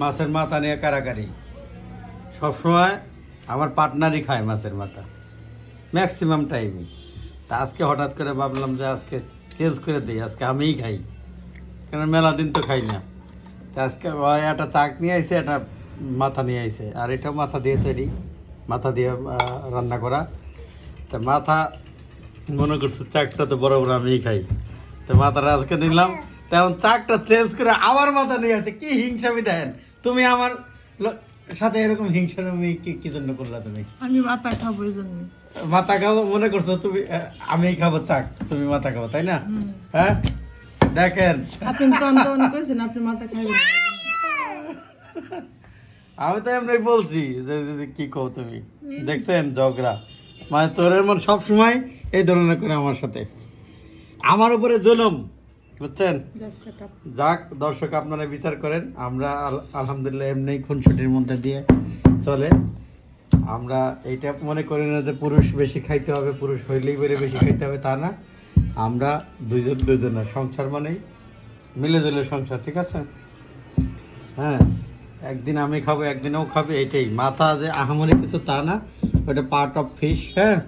মাছের মাথা নিয়ে কারাকারি। সবসময় আমার পার্টনারই খায় মাছের মাথা। ম্যাক্সিমাম টাইমই তা আজকে হঠাৎ করে ভাবলাম যে আজকে চেঞ্জ করে দিই, আজকে আমিই খাই। কারণ মেলা দিন তো খাই না। তা আজকে একটা চাক নিয়ে আইসে একটা মাথা নিয়ে আইসে আর এটাও মাথা দিয়ে তৈরি, মাথা দিয়ে রান্না করা। তা মাথা, মনে করছে চাকটা তো বড় বড় আমিই খাই। তো মাথাটা আজকে নিলাম। তেমন চাকটা চেঞ্জ করে আবার মাথা নিয়ে আছে। কি হিংসামি দেন তুমি আমার সাথে এরকম হিংসা তুমি কি কি জন্য করলা তুমি? আমি মাথা খাব এই জন্য। মাথা খাব মনে করছ তুমি আমি খাব চাক তুমি মাথা খাব তাই না? হ্যাঁ? দেখেন। আপনি তন তন করেছেন আপনি মাথা খাইবেন। না, এই জন্য। আমি তো এমনি বলছি যে কি কও তুমি? দেখছেন ঝগড়া। মানে চোরের মন সব সময় এই ধরনের করে আমার সাথে। আমার উপরে জুলুম। বুঝছেন. যাক দর্শক আপনারা বিচার করেন। আমরা আল- আলহামদুলিল্লাহ এমনি খুনসুটির মধ্যে দিয়ে চলে। আমরা এইটা মনে করি না যে পুরুষ বেশি খাইতে হবে পুরুষ হইলেই বেড়ে বেশি খাইতে হবে তা না। আমরা দুইজন দুজনের সংসার মানেই মিলে জুলে সংসার ঠিক আছে? হ্যাঁ একদিন আমি খাব একদিন ও খাবে এইটাই। মাথা যে আহামরি কিছু তা না ওটা পার্ট অফ ফিশ হ্যাঁ?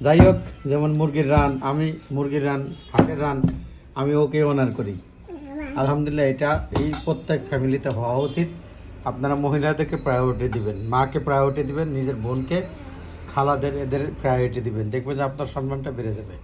যাই হোক যেমন মুরগির রান আমি মুরগির রান হাটের রান আমি ওকে অনার করি। আলহামদুলিল্লাহ, এটা এই প্রত্যেক ফ্যামিলিতে হওয়া উচিত। আপনারা মহিলাদেরকে প্রায়োরিটি দিবেন, মাকে প্রায়োরিটি দিবেন, নিজের বোনকে, খালাদের, এদের প্রায়োরিটি দিবেন। দেখবেন যে আপনার সম্মানটা বেড়ে যাবে।